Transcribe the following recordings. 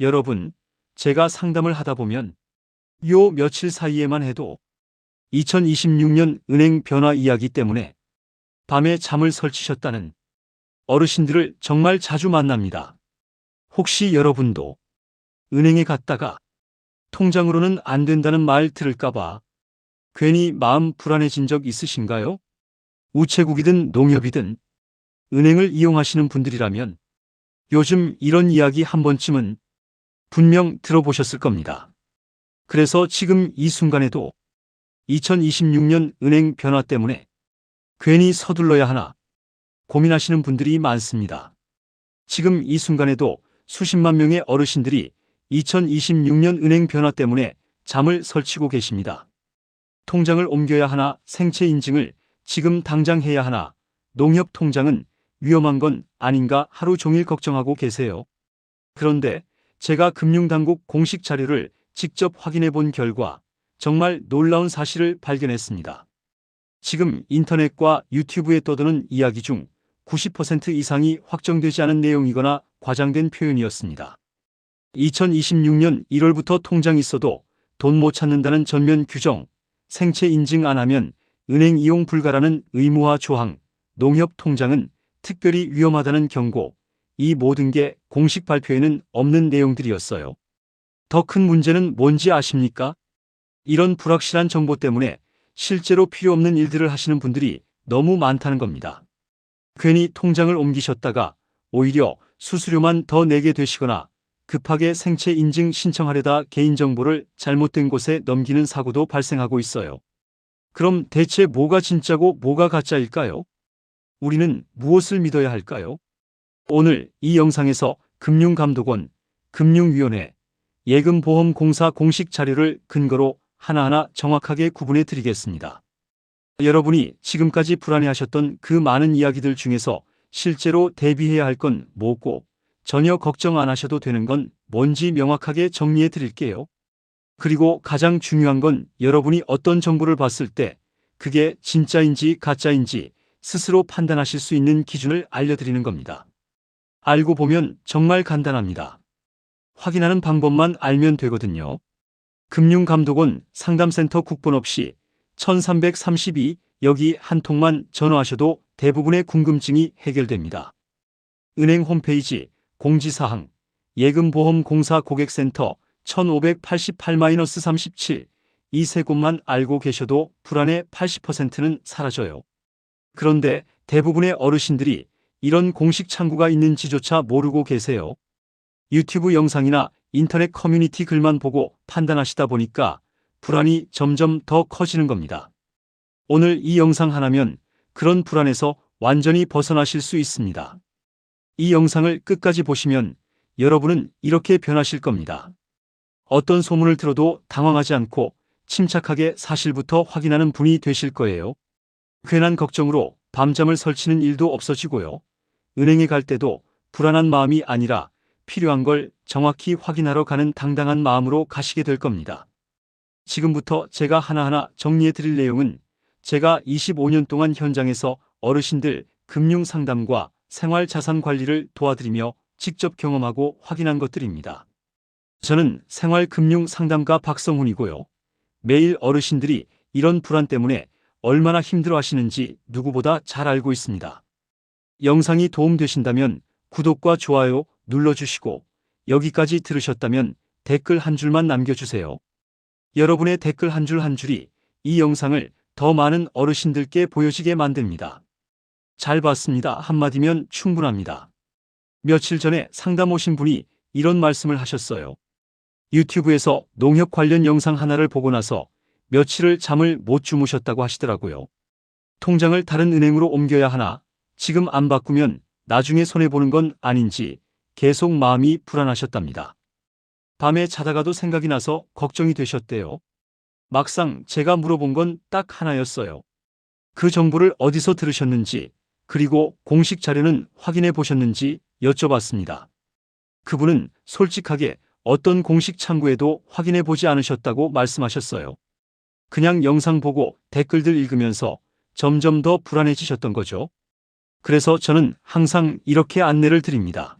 여러분, 제가 상담을 하다 보면 요 며칠 사이에만 해도 2026년 은행 변화 이야기 때문에 밤에 잠을 설치셨다는 어르신들을 정말 자주 만납니다. 혹시 여러분도 은행에 갔다가 통장으로는 안 된다는 말 들을까봐 괜히 마음 불안해진 적 있으신가요? 우체국이든 농협이든 은행을 이용하시는 분들이라면 요즘 이런 이야기 한 번쯤은 분명 들어보셨을 겁니다. 그래서 지금 이 순간에도 2026년 은행 변화 때문에 괜히 서둘러야 하나 고민하시는 분들이 많습니다. 지금 이 순간에도 수십만 명의 어르신들이 2026년 은행 변화 때문에 잠을 설치고 계십니다. 통장을 옮겨야 하나 생체 인증을 지금 당장 해야 하나 농협 통장은 위험한 건 아닌가 하루 종일 걱정하고 계세요. 그런데 제가 금융당국 공식 자료를 직접 확인해 본 결과 정말 놀라운 사실을 발견했습니다. 지금 인터넷과 유튜브에 떠도는 이야기 중 90% 이상이 확정되지 않은 내용이거나 과장된 표현이었습니다. 2026년 1월부터 통장 있어도 돈 못 찾는다는 전면 규정, 생체 인증 안 하면 은행 이용 불가라는 의무화 조항, 농협 통장은 특별히 위험하다는 경고, 이 모든 게 공식 발표에는 없는 내용들이었어요. 더 큰 문제는 뭔지 아십니까? 이런 불확실한 정보 때문에 실제로 필요 없는 일들을 하시는 분들이 너무 많다는 겁니다. 괜히 통장을 옮기셨다가 오히려 수수료만 더 내게 되시거나 급하게 생체 인증 신청하려다 개인정보를 잘못된 곳에 넘기는 사고도 발생하고 있어요. 그럼 대체 뭐가 진짜고 뭐가 가짜일까요? 우리는 무엇을 믿어야 할까요? 오늘 이 영상에서 금융감독원, 금융위원회, 예금보험공사 공식 자료를 근거로 하나하나 정확하게 구분해 드리겠습니다. 여러분이 지금까지 불안해하셨던 그 많은 이야기들 중에서 실제로 대비해야 할 건 뭐고 전혀 걱정 안 하셔도 되는 건 뭔지 명확하게 정리해 드릴게요. 그리고 가장 중요한 건 여러분이 어떤 정보를 봤을 때 그게 진짜인지 가짜인지 스스로 판단하실 수 있는 기준을 알려드리는 겁니다. 알고 보면 정말 간단합니다. 확인하는 방법만 알면 되거든요. 금융감독원 상담센터 국번 없이 1332 여기 한 통만 전화하셔도 대부분의 궁금증이 해결됩니다. 은행 홈페이지 공지사항 예금보험공사 고객센터 1588-37 이 세 곳만 알고 계셔도 불안의 80%는 사라져요. 그런데 대부분의 어르신들이 이런 공식 창구가 있는지조차 모르고 계세요. 유튜브 영상이나 인터넷 커뮤니티 글만 보고 판단하시다 보니까 불안이 점점 더 커지는 겁니다. 오늘 이 영상 하나면 그런 불안에서 완전히 벗어나실 수 있습니다. 이 영상을 끝까지 보시면 여러분은 이렇게 변하실 겁니다. 어떤 소문을 들어도 당황하지 않고 침착하게 사실부터 확인하는 분이 되실 거예요. 괜한 걱정으로 밤잠을 설치는 일도 없어지고요. 은행에 갈 때도 불안한 마음이 아니라 필요한 걸 정확히 확인하러 가는 당당한 마음으로 가시게 될 겁니다. 지금부터 제가 하나하나 정리해 드릴 내용은 제가 25년 동안 현장에서 어르신들 금융 상담과 생활 자산 관리를 도와드리며 직접 경험하고 확인한 것들입니다. 저는 생활 금융 상담가 박성훈이고요. 매일 어르신들이 이런 불안 때문에 얼마나 힘들어 하시는지 누구보다 잘 알고 있습니다. 영상이 도움되신다면 구독과 좋아요 눌러주시고 여기까지 들으셨다면 댓글 한 줄만 남겨주세요. 여러분의 댓글 한줄한 줄이 이 영상을 더 많은 어르신들께 보여지게 만듭니다. 잘 봤습니다. 한마디면 충분합니다. 며칠 전에 상담 오신 분이 이런 말씀을 하셨어요. 유튜브에서 농협 관련 영상 하나를 보고 나서 며칠을 잠을 못 주무셨다고 하시더라고요. 통장을 다른 은행으로 옮겨야 하나 지금 안 바꾸면 나중에 손해보는 건 아닌지 계속 마음이 불안하셨답니다. 밤에 자다가도 생각이 나서 걱정이 되셨대요. 막상 제가 물어본 건 딱 하나였어요. 그 정보를 어디서 들으셨는지 그리고 공식 자료는 확인해 보셨는지 여쭤봤습니다. 그분은 솔직하게 어떤 공식 창구에도 확인해 보지 않으셨다고 말씀하셨어요. 그냥 영상 보고 댓글들 읽으면서 점점 더 불안해지셨던 거죠. 그래서 저는 항상 이렇게 안내를 드립니다.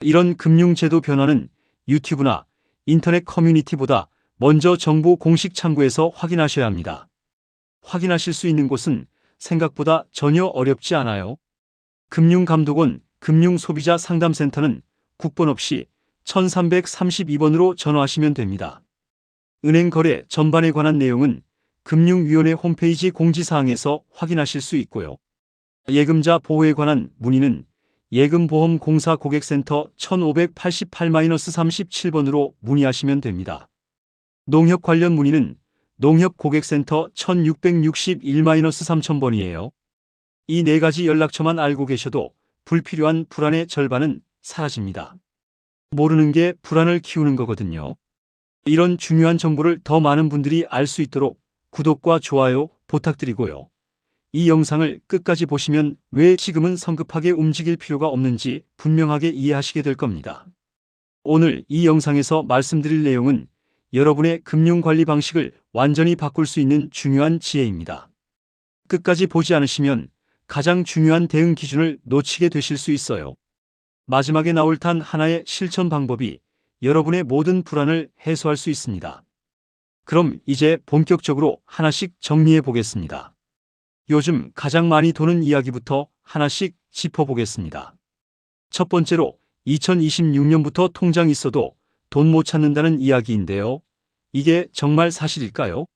이런 금융제도 변화는 유튜브나 인터넷 커뮤니티보다 먼저 정부 공식 창구에서 확인하셔야 합니다. 확인하실 수 있는 곳은 생각보다 전혀 어렵지 않아요. 금융감독원 금융소비자 상담센터는 국번 없이 1332번으로 전화하시면 됩니다. 은행 거래 전반에 관한 내용은 금융위원회 홈페이지 공지사항에서 확인하실 수 있고요. 예금자 보호에 관한 문의는 예금보험공사 고객센터 1588-37번으로 문의하시면 됩니다. 농협 관련 문의는 농협 고객센터 1661-3000번이에요. 이 네 가지 연락처만 알고 계셔도 불필요한 불안의 절반은 사라집니다. 모르는 게 불안을 키우는 거거든요. 이런 중요한 정보를 더 많은 분들이 알 수 있도록 구독과 좋아요 부탁드리고요. 이 영상을 끝까지 보시면 왜 지금은 성급하게 움직일 필요가 없는지 분명하게 이해하시게 될 겁니다. 오늘 이 영상에서 말씀드릴 내용은 여러분의 금융관리 방식을 완전히 바꿀 수 있는 중요한 지혜입니다. 끝까지 보지 않으시면 가장 중요한 대응 기준을 놓치게 되실 수 있어요. 마지막에 나올 단 하나의 실천 방법이 여러분의 모든 불안을 해소할 수 있습니다. 그럼 이제 본격적으로 하나씩 정리해 보겠습니다. 요즘 가장 많이 도는 이야기부터 하나씩 짚어보겠습니다. 첫 번째로 2026년부터 통장 있어도 돈 못 찾는다는 이야기인데요. 이게 정말 사실일까요?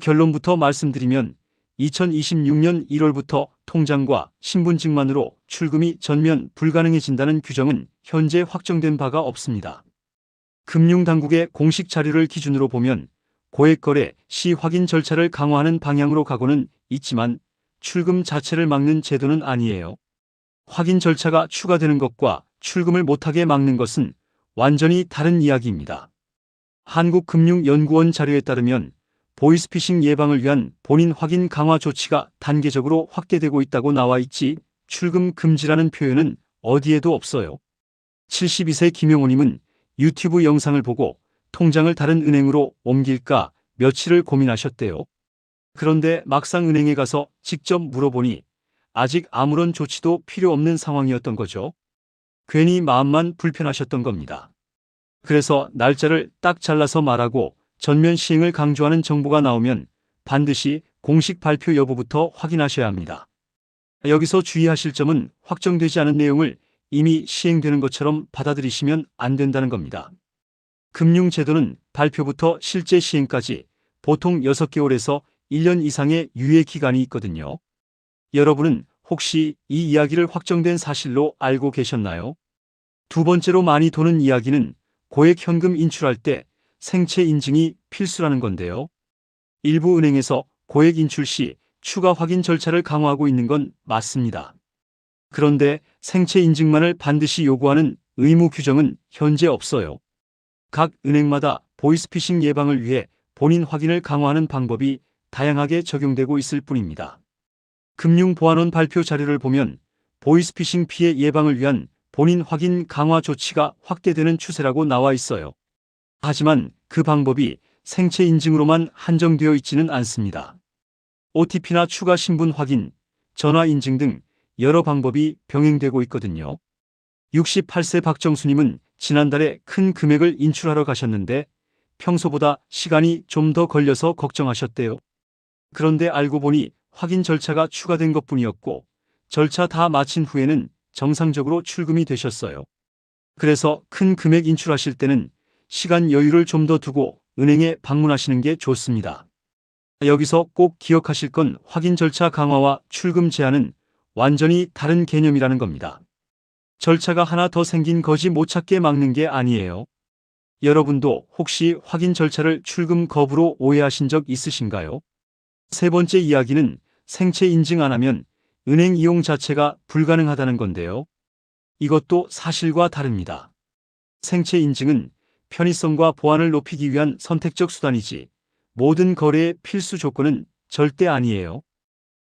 결론부터 말씀드리면 2026년 1월부터 통장과 신분증만으로 출금이 전면 불가능해진다는 규정은 현재 확정된 바가 없습니다. 금융당국의 공식 자료를 기준으로 보면 고액거래 시 확인 절차를 강화하는 방향으로 가고는 있지만 출금 자체를 막는 제도는 아니에요. 확인 절차가 추가되는 것과 출금을 못하게 막는 것은 완전히 다른 이야기입니다. 한국금융연구원 자료에 따르면 보이스피싱 예방을 위한 본인 확인 강화 조치가 단계적으로 확대되고 있다고 나와 있지 출금 금지라는 표현은 어디에도 없어요. 72세 김영호님은 유튜브 영상을 보고 통장을 다른 은행으로 옮길까 며칠을 고민하셨대요. 그런데 막상 은행에 가서 직접 물어보니 아직 아무런 조치도 필요 없는 상황이었던 거죠. 괜히 마음만 불편하셨던 겁니다. 그래서 날짜를 딱 잘라서 말하고 전면 시행을 강조하는 정보가 나오면 반드시 공식 발표 여부부터 확인하셔야 합니다. 여기서 주의하실 점은 확정되지 않은 내용을 이미 시행되는 것처럼 받아들이시면 안 된다는 겁니다. 금융제도는 발표부터 실제 시행까지 보통 6개월에서 1년 이상의 유예 기간이 있거든요. 여러분은 혹시 이 이야기를 확정된 사실로 알고 계셨나요? 두 번째로 많이 도는 이야기는 고액 현금 인출할 때 생체 인증이 필수라는 건데요. 일부 은행에서 고액 인출 시 추가 확인 절차를 강화하고 있는 건 맞습니다. 그런데 생체 인증만을 반드시 요구하는 의무 규정은 현재 없어요. 각 은행마다 보이스피싱 예방을 위해 본인 확인을 강화하는 방법이 다양하게 적용되고 있을 뿐입니다. 금융보안원 발표 자료를 보면 보이스피싱 피해 예방을 위한 본인 확인 강화 조치가 확대되는 추세라고 나와 있어요. 하지만 그 방법이 생체 인증으로만 한정되어 있지는 않습니다. OTP나 추가 신분 확인, 전화 인증 등 여러 방법이 병행되고 있거든요. 68세 박정수님은 지난달에 큰 금액을 인출하러 가셨는데 평소보다 시간이 좀 더 걸려서 걱정하셨대요. 그런데 알고 보니 확인 절차가 추가된 것 뿐이었고 절차 다 마친 후에는 정상적으로 출금이 되셨어요. 그래서 큰 금액 인출하실 때는 시간 여유를 좀 더 두고 은행에 방문하시는 게 좋습니다. 여기서 꼭 기억하실 건 확인 절차 강화와 출금 제한은 완전히 다른 개념이라는 겁니다. 절차가 하나 더 생긴 거지 못 찾게 막는 게 아니에요. 여러분도 혹시 확인 절차를 출금 거부로 오해하신 적 있으신가요? 세 번째 이야기는 생체 인증 안 하면 은행 이용 자체가 불가능하다는 건데요. 이것도 사실과 다릅니다. 생체 인증은 편의성과 보안을 높이기 위한 선택적 수단이지 모든 거래의 필수 조건은 절대 아니에요.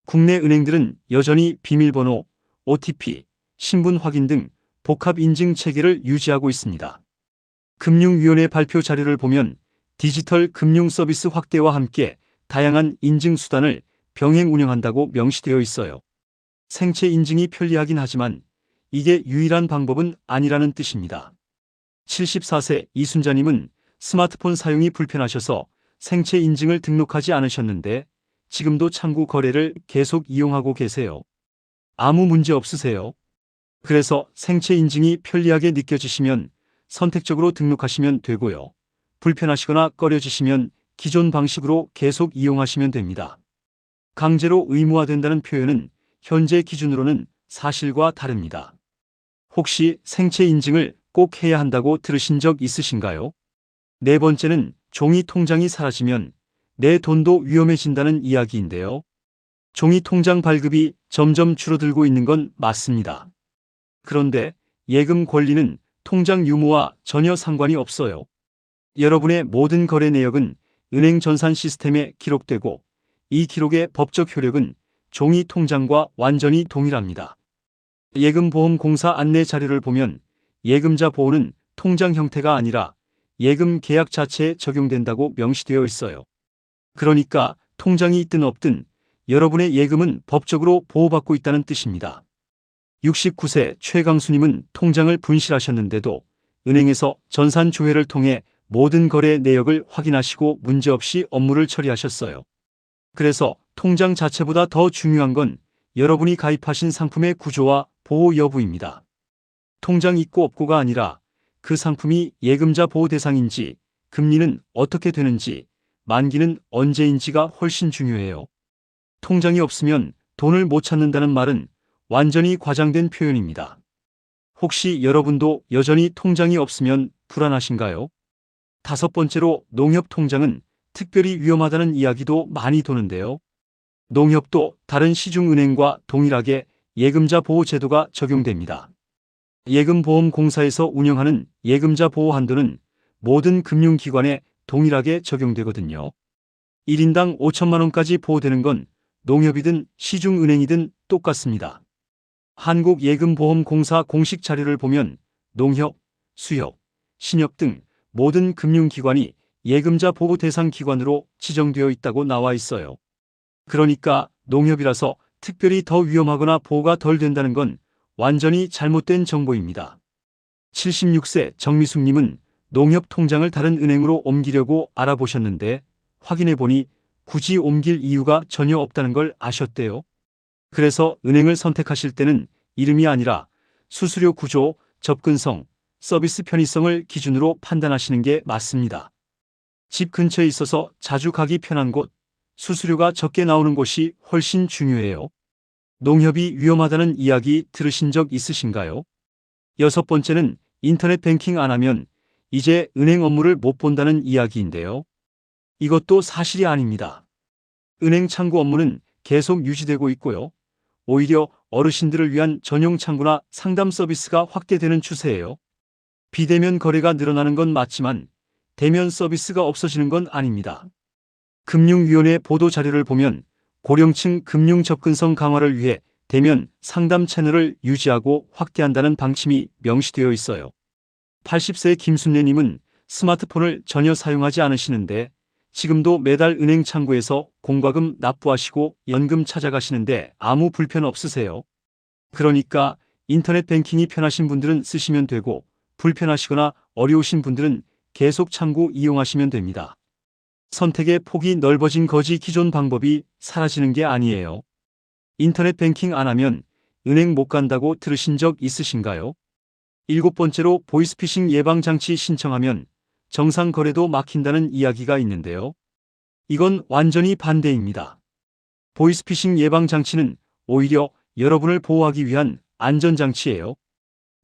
국내 은행들은 여전히 비밀번호, OTP, 신분 확인 등 복합 인증 체계를 유지하고 있습니다. 금융위원회 발표 자료를 보면 디지털 금융 서비스 확대와 함께 다양한 인증 수단을 병행 운영한다고 명시되어 있어요. 생체 인증이 편리하긴 하지만 이게 유일한 방법은 아니라는 뜻입니다. 74세 이순자님은 스마트폰 사용이 불편하셔서 생체 인증을 등록하지 않으셨는데 지금도 창구 거래를 계속 이용하고 계세요. 아무 문제 없으세요. 그래서 생체 인증이 편리하게 느껴지시면 선택적으로 등록하시면 되고요. 불편하시거나 꺼려지시면 기존 방식으로 계속 이용하시면 됩니다. 강제로 의무화된다는 표현은 현재 기준으로는 사실과 다릅니다. 혹시 생체 인증을 꼭 해야 한다고 들으신 적 있으신가요? 네 번째는 종이 통장이 사라지면 내 돈도 위험해진다는 이야기인데요. 종이 통장 발급이 점점 줄어들고 있는 건 맞습니다. 그런데 예금 권리는 통장 유무와 전혀 상관이 없어요. 여러분의 모든 거래 내역은 은행 전산 시스템에 기록되고 이 기록의 법적 효력은 종이 통장과 완전히 동일합니다. 예금보험공사 안내 자료를 보면 예금자 보호는 통장 형태가 아니라 예금 계약 자체에 적용된다고 명시되어 있어요. 그러니까 통장이 있든 없든 여러분의 예금은 법적으로 보호받고 있다는 뜻입니다. 69세 최강수님은 통장을 분실하셨는데도 은행에서 전산 조회를 통해 모든 거래 내역을 확인하시고 문제없이 업무를 처리하셨어요. 그래서 통장 자체보다 더 중요한 건 여러분이 가입하신 상품의 구조와 보호 여부입니다. 통장 있고 없고가 아니라 그 상품이 예금자 보호 대상인지, 금리는 어떻게 되는지, 만기는 언제인지가 훨씬 중요해요. 통장이 없으면 돈을 못 찾는다는 말은 완전히 과장된 표현입니다. 혹시 여러분도 여전히 통장이 없으면 불안하신가요? 다섯 번째로 농협 통장은 특별히 위험하다는 이야기도 많이 도는데요. 농협도 다른 시중은행과 동일하게 예금자 보호 제도가 적용됩니다. 예금보험공사에서 운영하는 예금자 보호 한도는 모든 금융기관에 동일하게 적용되거든요. 1인당 5천만 원까지 보호되는 건 농협이든 시중은행이든 똑같습니다. 한국예금보험공사 공식 자료를 보면 농협, 수협, 신협 등 모든 금융기관이 예금자 보호 대상 기관으로 지정되어 있다고 나와 있어요. 그러니까 농협이라서 특별히 더 위험하거나 보호가 덜 된다는 건 완전히 잘못된 정보입니다. 76세 정미숙님은 농협 통장을 다른 은행으로 옮기려고 알아보셨는데 확인해 보니 굳이 옮길 이유가 전혀 없다는 걸 아셨대요. 그래서 은행을 선택하실 때는 이름이 아니라 수수료 구조, 접근성, 서비스 편의성을 기준으로 판단하시는 게 맞습니다. 집 근처에 있어서 자주 가기 편한 곳, 수수료가 적게 나오는 곳이 훨씬 중요해요. 농협이 위험하다는 이야기 들으신 적 있으신가요? 여섯 번째는 인터넷 뱅킹 안 하면 이제 은행 업무를 못 본다는 이야기인데요. 이것도 사실이 아닙니다. 은행 창구 업무는 계속 유지되고 있고요. 오히려 어르신들을 위한 전용 창구나 상담 서비스가 확대되는 추세예요. 비대면 거래가 늘어나는 건 맞지만 대면 서비스가 없어지는 건 아닙니다. 금융위원회 보도 자료를 보면 고령층 금융 접근성 강화를 위해 대면 상담 채널을 유지하고 확대한다는 방침이 명시되어 있어요. 80세 김순례님은 스마트폰을 전혀 사용하지 않으시는데 지금도 매달 은행 창구에서 공과금 납부하시고 연금 찾아가시는데 아무 불편 없으세요. 그러니까 인터넷 뱅킹이 편하신 분들은 쓰시면 되고 불편하시거나 어려우신 분들은 계속 창구 이용하시면 됩니다. 선택의 폭이 넓어진 거지 기존 방법이 사라지는 게 아니에요. 인터넷 뱅킹 안 하면 은행 못 간다고 들으신 적 있으신가요? 일곱 번째로 보이스피싱 예방장치 신청하면 정상 거래도 막힌다는 이야기가 있는데요. 이건 완전히 반대입니다. 보이스피싱 예방 장치는 오히려 여러분을 보호하기 위한 안전장치예요.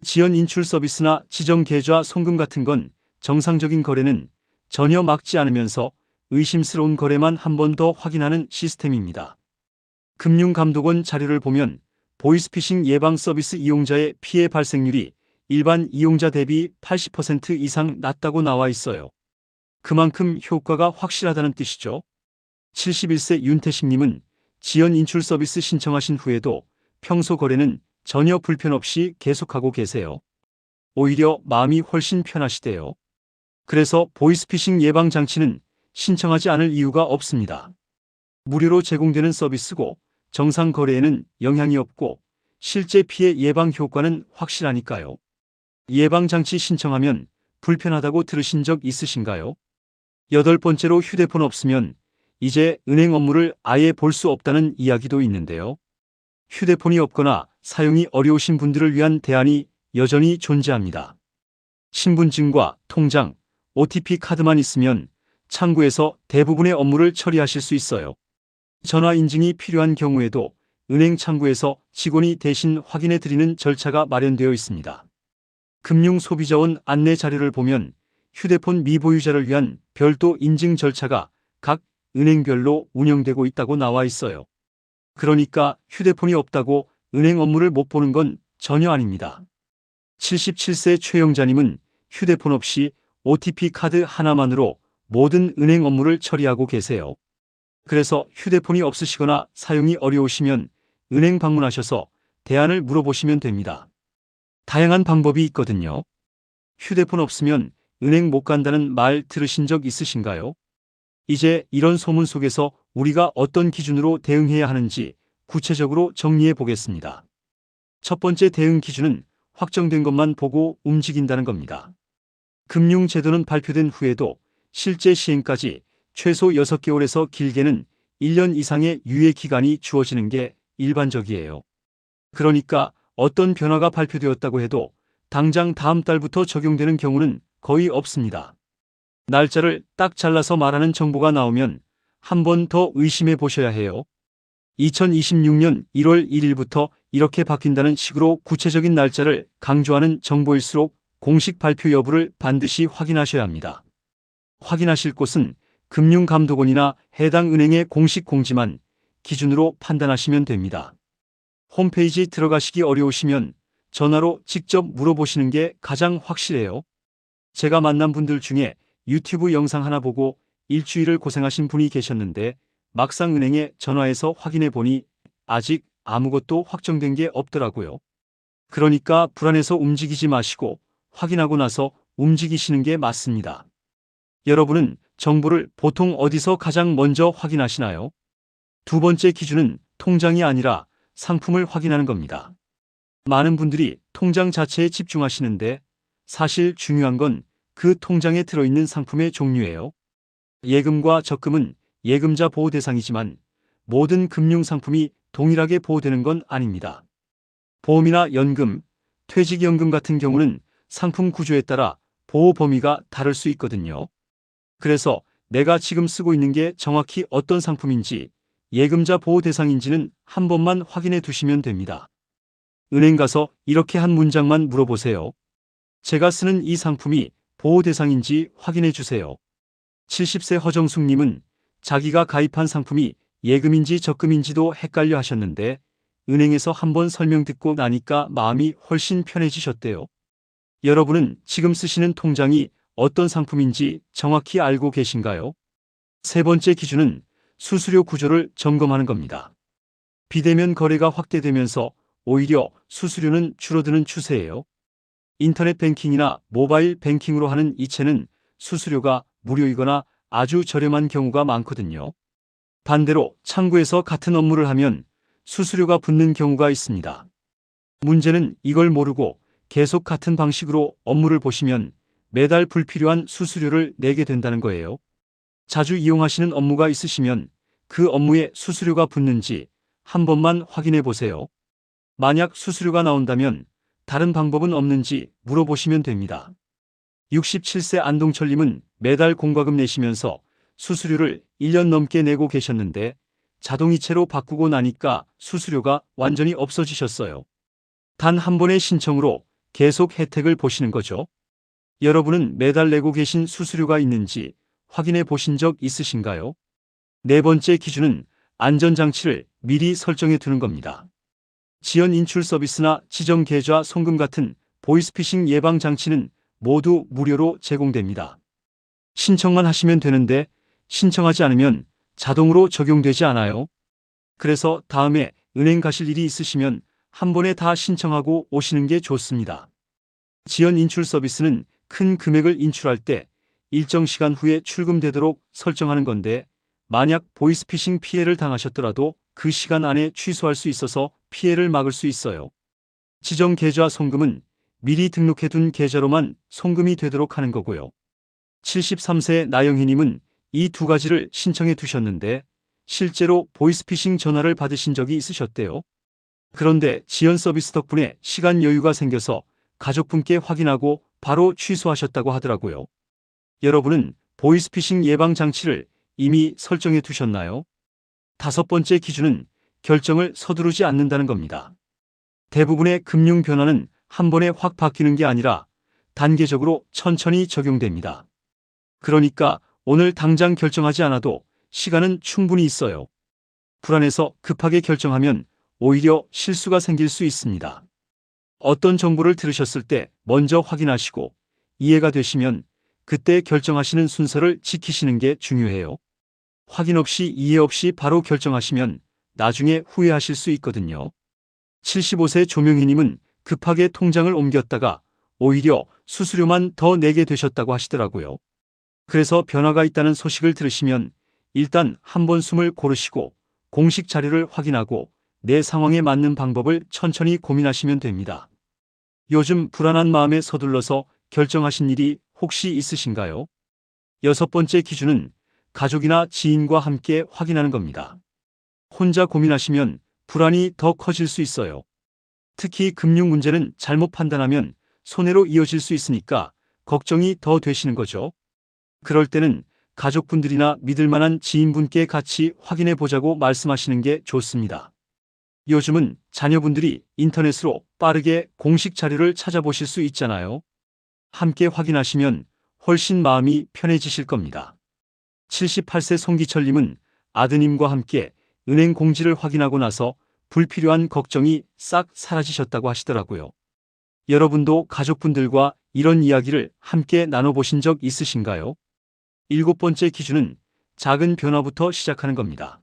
지연 인출 서비스나 지정 계좌 송금 같은 건 정상적인 거래는 전혀 막지 않으면서 의심스러운 거래만 한 번 더 확인하는 시스템입니다. 금융감독원 자료를 보면 보이스피싱 예방 서비스 이용자의 피해 발생률이 일반 이용자 대비 80% 이상 낮다고 나와 있어요. 그만큼 효과가 확실하다는 뜻이죠. 71세 윤태식님은 지연 인출 서비스 신청하신 후에도 평소 거래는 전혀 불편 없이 계속하고 계세요. 오히려 마음이 훨씬 편하시대요. 그래서 보이스피싱 예방 장치는 신청하지 않을 이유가 없습니다. 무료로 제공되는 서비스고 정상 거래에는 영향이 없고 실제 피해 예방 효과는 확실하니까요. 예방장치 신청하면 불편하다고 들으신 적 있으신가요? 여덟 번째로 휴대폰 없으면 이제 은행 업무를 아예 볼 수 없다는 이야기도 있는데요. 휴대폰이 없거나 사용이 어려우신 분들을 위한 대안이 여전히 존재합니다. 신분증과 통장, OTP 카드만 있으면 창구에서 대부분의 업무를 처리하실 수 있어요. 전화 인증이 필요한 경우에도 은행 창구에서 직원이 대신 확인해 드리는 절차가 마련되어 있습니다. 금융 소비자원 안내 자료를 보면 휴대폰 미보유자를 위한 별도 인증 절차가 각 은행별로 운영되고 있다고 나와 있어요. 그러니까 휴대폰이 없다고 은행 업무를 못 보는 건 전혀 아닙니다. 77세 최영자님은 휴대폰 없이 OTP 카드 하나만으로 모든 은행 업무를 처리하고 계세요. 그래서 휴대폰이 없으시거나 사용이 어려우시면 은행 방문하셔서 대안을 물어보시면 됩니다. 다양한 방법이 있거든요. 휴대폰 없으면 은행 못 간다는 말 들으신 적 있으신가요? 이제 이런 소문 속에서 우리가 어떤 기준으로 대응해야 하는지 구체적으로 정리해 보겠습니다. 첫 번째 대응 기준은 확정된 것만 보고 움직인다는 겁니다. 금융제도는 발표된 후에도 실제 시행까지 최소 6개월에서 길게는 1년 이상의 유예 기간이 주어지는 게 일반적이에요. 그러니까 어떤 변화가 발표되었다고 해도 당장 다음 달부터 적용되는 경우는 거의 없습니다. 날짜를 딱 잘라서 말하는 정보가 나오면 한 번 더 의심해 보셔야 해요. 2026년 1월 1일부터 이렇게 바뀐다는 식으로 구체적인 날짜를 강조하는 정보일수록 공식 발표 여부를 반드시 확인하셔야 합니다. 확인하실 곳은 금융감독원이나 해당 은행의 공식 공지만 기준으로 판단하시면 됩니다. 홈페이지 들어가시기 어려우시면 전화로 직접 물어보시는 게 가장 확실해요. 제가 만난 분들 중에 유튜브 영상 하나 보고 일주일을 고생하신 분이 계셨는데 막상 은행에 전화해서 확인해 보니 아직 아무것도 확정된 게 없더라고요. 그러니까 불안해서 움직이지 마시고 확인하고 나서 움직이시는 게 맞습니다. 여러분은 정보를 보통 어디서 가장 먼저 확인하시나요? 두 번째 기준은 통장이 아니라 상품을 확인하는 겁니다. 많은 분들이 통장 자체에 집중하시는데 사실 중요한 건 그 통장에 들어있는 상품의 종류예요. 예금과 적금은 예금자 보호 대상이지만 모든 금융상품이 동일하게 보호되는 건 아닙니다. 보험이나 연금, 퇴직연금 같은 경우는 상품 구조에 따라 보호 범위가 다를 수 있거든요. 그래서 내가 지금 쓰고 있는 게 정확히 어떤 상품인지 예금자 보호 대상인지는 한 번만 확인해 두시면 됩니다. 은행 가서 이렇게 한 문장만 물어보세요. 제가 쓰는 이 상품이 보호 대상인지 확인해 주세요. 70세 허정숙님은 자기가 가입한 상품이 예금인지 적금인지도 헷갈려 하셨는데 은행에서 한번 설명 듣고 나니까 마음이 훨씬 편해지셨대요. 여러분은 지금 쓰시는 통장이 어떤 상품인지 정확히 알고 계신가요? 세 번째 기준은 수수료 구조를 점검하는 겁니다. 비대면 거래가 확대되면서 오히려 수수료는 줄어드는 추세예요. 인터넷 뱅킹이나 모바일 뱅킹으로 하는 이체는 수수료가 무료이거나 아주 저렴한 경우가 많거든요. 반대로 창구에서 같은 업무를 하면 수수료가 붙는 경우가 있습니다. 문제는 이걸 모르고 계속 같은 방식으로 업무를 보시면 매달 불필요한 수수료를 내게 된다는 거예요. 자주 이용하시는 업무가 있으시면 그 업무에 수수료가 붙는지 한 번만 확인해 보세요. 만약 수수료가 나온다면 다른 방법은 없는지 물어보시면 됩니다. 67세 안동철님은 매달 공과금 내시면서 수수료를 1년 넘게 내고 계셨는데 자동이체로 바꾸고 나니까 수수료가 완전히 없어지셨어요. 단 한 번의 신청으로 계속 혜택을 보시는 거죠. 여러분은 매달 내고 계신 수수료가 있는지 확인해 보신 적 있으신가요? 네 번째 기준은 안전장치를 미리 설정해 두는 겁니다. 지연 인출 서비스나 지정 계좌 송금 같은 보이스피싱 예방 장치는 모두 무료로 제공됩니다. 신청만 하시면 되는데 신청하지 않으면 자동으로 적용되지 않아요. 그래서 다음에 은행 가실 일이 있으시면 한 번에 다 신청하고 오시는 게 좋습니다. 지연 인출 서비스는 큰 금액을 인출할 때 일정 시간 후에 출금되도록 설정하는 건데 만약 보이스피싱 피해를 당하셨더라도 그 시간 안에 취소할 수 있어서 피해를 막을 수 있어요. 지정 계좌 송금은 미리 등록해둔 계좌로만 송금이 되도록 하는 거고요. 73세 나영희님은 이 두 가지를 신청해 두셨는데 실제로 보이스피싱 전화를 받으신 적이 있으셨대요. 그런데 지연 서비스 덕분에 시간 여유가 생겨서 가족분께 확인하고 바로 취소하셨다고 하더라고요. 여러분은 보이스피싱 예방 장치를 이미 설정해 두셨나요? 다섯 번째 기준은 결정을 서두르지 않는다는 겁니다. 대부분의 금융 변화는 한 번에 확 바뀌는 게 아니라 단계적으로 천천히 적용됩니다. 그러니까 오늘 당장 결정하지 않아도 시간은 충분히 있어요. 불안해서 급하게 결정하면 오히려 실수가 생길 수 있습니다. 어떤 정보를 들으셨을 때 먼저 확인하시고 이해가 되시면 그때 결정하시는 순서를 지키시는 게 중요해요. 확인 없이 이해 없이 바로 결정하시면 나중에 후회하실 수 있거든요. 75세 조명희님은 급하게 통장을 옮겼다가 오히려 수수료만 더 내게 되셨다고 하시더라고요. 그래서 변화가 있다는 소식을 들으시면 일단 한 번 숨을 고르시고 공식 자료를 확인하고 내 상황에 맞는 방법을 천천히 고민하시면 됩니다. 요즘 불안한 마음에 서둘러서 결정하신 일이 혹시 있으신가요? 여섯 번째 기준은 가족이나 지인과 함께 확인하는 겁니다. 혼자 고민하시면 불안이 더 커질 수 있어요. 특히 금융 문제는 잘못 판단하면 손해로 이어질 수 있으니까 걱정이 더 되시는 거죠. 그럴 때는 가족분들이나 믿을 만한 지인분께 같이 확인해 보자고 말씀하시는 게 좋습니다. 요즘은 자녀분들이 인터넷으로 빠르게 공식 자료를 찾아보실 수 있잖아요. 함께 확인하시면 훨씬 마음이 편해지실 겁니다. 78세 송기철님은 아드님과 함께 은행 공지를 확인하고 나서 불필요한 걱정이 싹 사라지셨다고 하시더라고요. 여러분도 가족분들과 이런 이야기를 함께 나눠보신 적 있으신가요? 일곱 번째 기준은 작은 변화부터 시작하는 겁니다.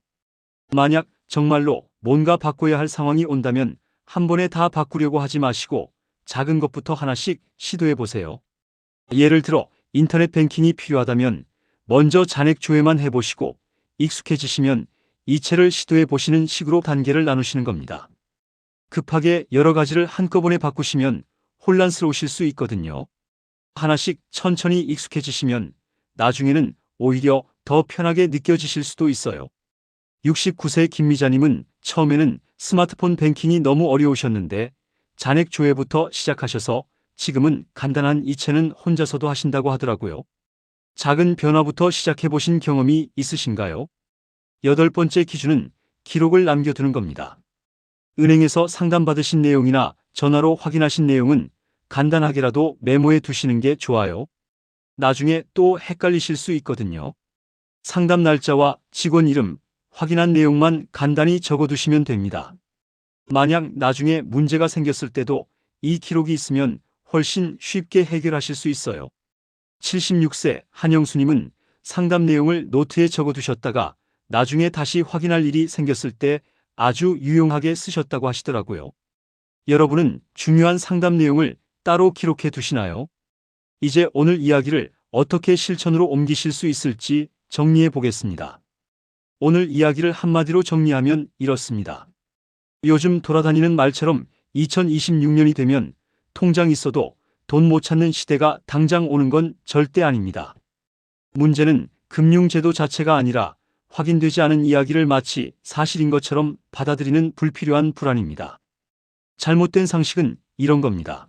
만약 정말로 뭔가 바꿔야 할 상황이 온다면 한 번에 다 바꾸려고 하지 마시고 작은 것부터 하나씩 시도해 보세요. 예를 들어 인터넷 뱅킹이 필요하다면 먼저 잔액 조회만 해보시고 익숙해지시면 이체를 시도해 보시는 식으로 단계를 나누시는 겁니다. 급하게 여러 가지를 한꺼번에 바꾸시면 혼란스러우실 수 있거든요. 하나씩 천천히 익숙해지시면 나중에는 오히려 더 편하게 느껴지실 수도 있어요. 69세 김미자님은 처음에는 스마트폰 뱅킹이 너무 어려우셨는데 잔액 조회부터 시작하셔서 지금은 간단한 이체는 혼자서도 하신다고 하더라고요. 작은 변화부터 시작해 보신 경험이 있으신가요? 여덟 번째 기준은 기록을 남겨두는 겁니다. 은행에서 상담받으신 내용이나 전화로 확인하신 내용은 간단하게라도 메모해 두시는 게 좋아요. 나중에 또 헷갈리실 수 있거든요. 상담 날짜와 직원 이름, 확인한 내용만 간단히 적어두시면 됩니다. 만약 나중에 문제가 생겼을 때도 이 기록이 있으면 훨씬 쉽게 해결하실 수 있어요. 76세 한영수님은 상담 내용을 노트에 적어두셨다가 나중에 다시 확인할 일이 생겼을 때 아주 유용하게 쓰셨다고 하시더라고요. 여러분은 중요한 상담 내용을 따로 기록해 두시나요? 이제 오늘 이야기를 어떻게 실천으로 옮기실 수 있을지 정리해 보겠습니다. 오늘 이야기를 한마디로 정리하면 이렇습니다. 요즘 돌아다니는 말처럼 2026년이 되면 통장 있어도 돈 못 찾는 시대가 당장 오는 건 절대 아닙니다. 문제는 금융제도 자체가 아니라 확인되지 않은 이야기를 마치 사실인 것처럼 받아들이는 불필요한 불안입니다. 잘못된 상식은 이런 겁니다.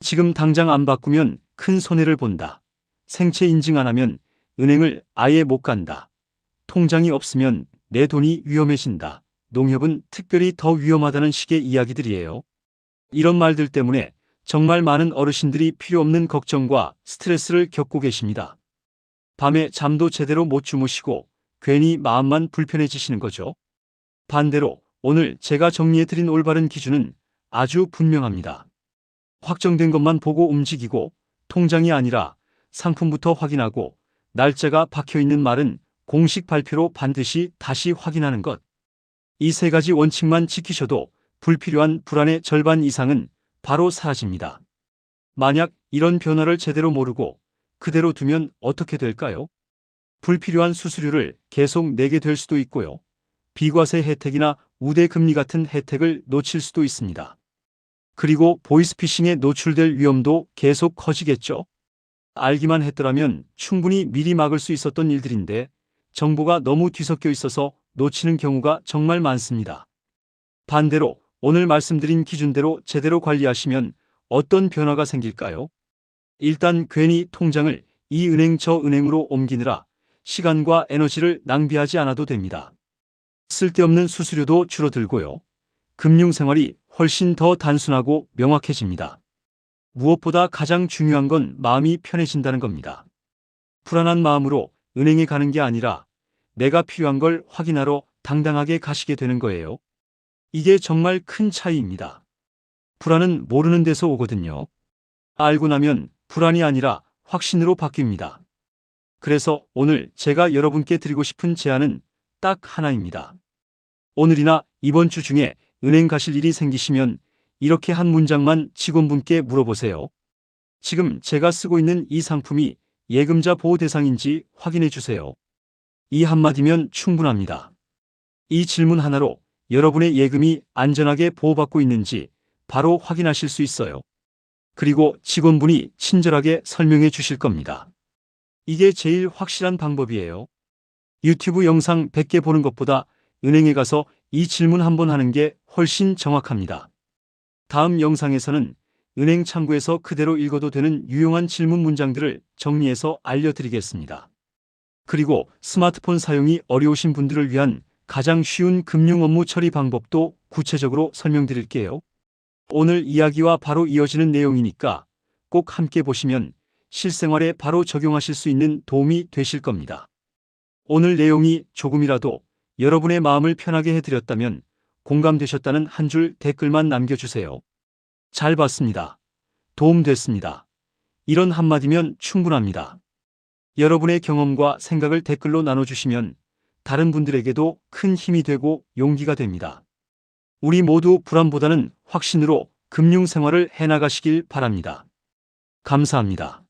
지금 당장 안 바꾸면 큰 손해를 본다. 생체 인증 안 하면 은행을 아예 못 간다. 통장이 없으면 내 돈이 위험해진다. 농협은 특별히 더 위험하다는 식의 이야기들이에요. 이런 말들 때문에 정말 많은 어르신들이 필요 없는 걱정과 스트레스를 겪고 계십니다. 밤에 잠도 제대로 못 주무시고 괜히 마음만 불편해지시는 거죠. 반대로 오늘 제가 정리해드린 올바른 기준은 아주 분명합니다. 확정된 것만 보고 움직이고 통장이 아니라 상품부터 확인하고 날짜가 박혀 있는 말은 공식 발표로 반드시 다시 확인하는 것. 이 세 가지 원칙만 지키셔도 불필요한 불안의 절반 이상은 바로 사라집니다. 만약 이런 변화를 제대로 모르고 그대로 두면 어떻게 될까요? 불필요한 수수료를 계속 내게 될 수도 있고요. 비과세 혜택이나 우대 금리 같은 혜택을 놓칠 수도 있습니다. 그리고 보이스피싱에 노출될 위험도 계속 커지겠죠. 알기만 했더라면 충분히 미리 막을 수 있었던 일들인데 정보가 너무 뒤섞여 있어서 놓치는 경우가 정말 많습니다. 반대로 오늘 말씀드린 기준대로 제대로 관리하시면 어떤 변화가 생길까요? 일단 괜히 통장을 이 은행 저 은행으로 옮기느라 시간과 에너지를 낭비하지 않아도 됩니다. 쓸데없는 수수료도 줄어들고요. 금융 생활이 훨씬 더 단순하고 명확해집니다. 무엇보다 가장 중요한 건 마음이 편해진다는 겁니다. 불안한 마음으로 은행에 가는 게 아니라 내가 필요한 걸 확인하러 당당하게 가시게 되는 거예요. 이게 정말 큰 차이입니다. 불안은 모르는 데서 오거든요. 알고 나면 불안이 아니라 확신으로 바뀝니다. 그래서 오늘 제가 여러분께 드리고 싶은 제안은 딱 하나입니다. 오늘이나 이번 주 중에 은행 가실 일이 생기시면 이렇게 한 문장만 직원분께 물어보세요. 지금 제가 쓰고 있는 이 상품이 예금자 보호 대상인지 확인해 주세요. 이 한마디면 충분합니다. 이 질문 하나로 여러분의 예금이 안전하게 보호받고 있는지 바로 확인하실 수 있어요. 그리고 직원분이 친절하게 설명해 주실 겁니다. 이게 제일 확실한 방법이에요. 유튜브 영상 100개 보는 것보다 은행에 가서 이 질문 한번 하는 게 훨씬 정확합니다. 다음 영상에서는 은행 창구에서 그대로 읽어도 되는 유용한 질문 문장들을 정리해서 알려드리겠습니다. 그리고 스마트폰 사용이 어려우신 분들을 위한 가장 쉬운 금융 업무 처리 방법도 구체적으로 설명드릴게요. 오늘 이야기와 바로 이어지는 내용이니까 꼭 함께 보시면 실생활에 바로 적용하실 수 있는 도움이 되실 겁니다. 오늘 내용이 조금이라도 여러분의 마음을 편하게 해드렸다면 공감되셨다는 한 줄 댓글만 남겨주세요. 잘 봤습니다. 도움됐습니다. 이런 한마디면 충분합니다. 여러분의 경험과 생각을 댓글로 나눠주시면 다른 분들에게도 큰 힘이 되고 용기가 됩니다. 우리 모두 불안보다는 확신으로 금융생활을 해나가시길 바랍니다. 감사합니다.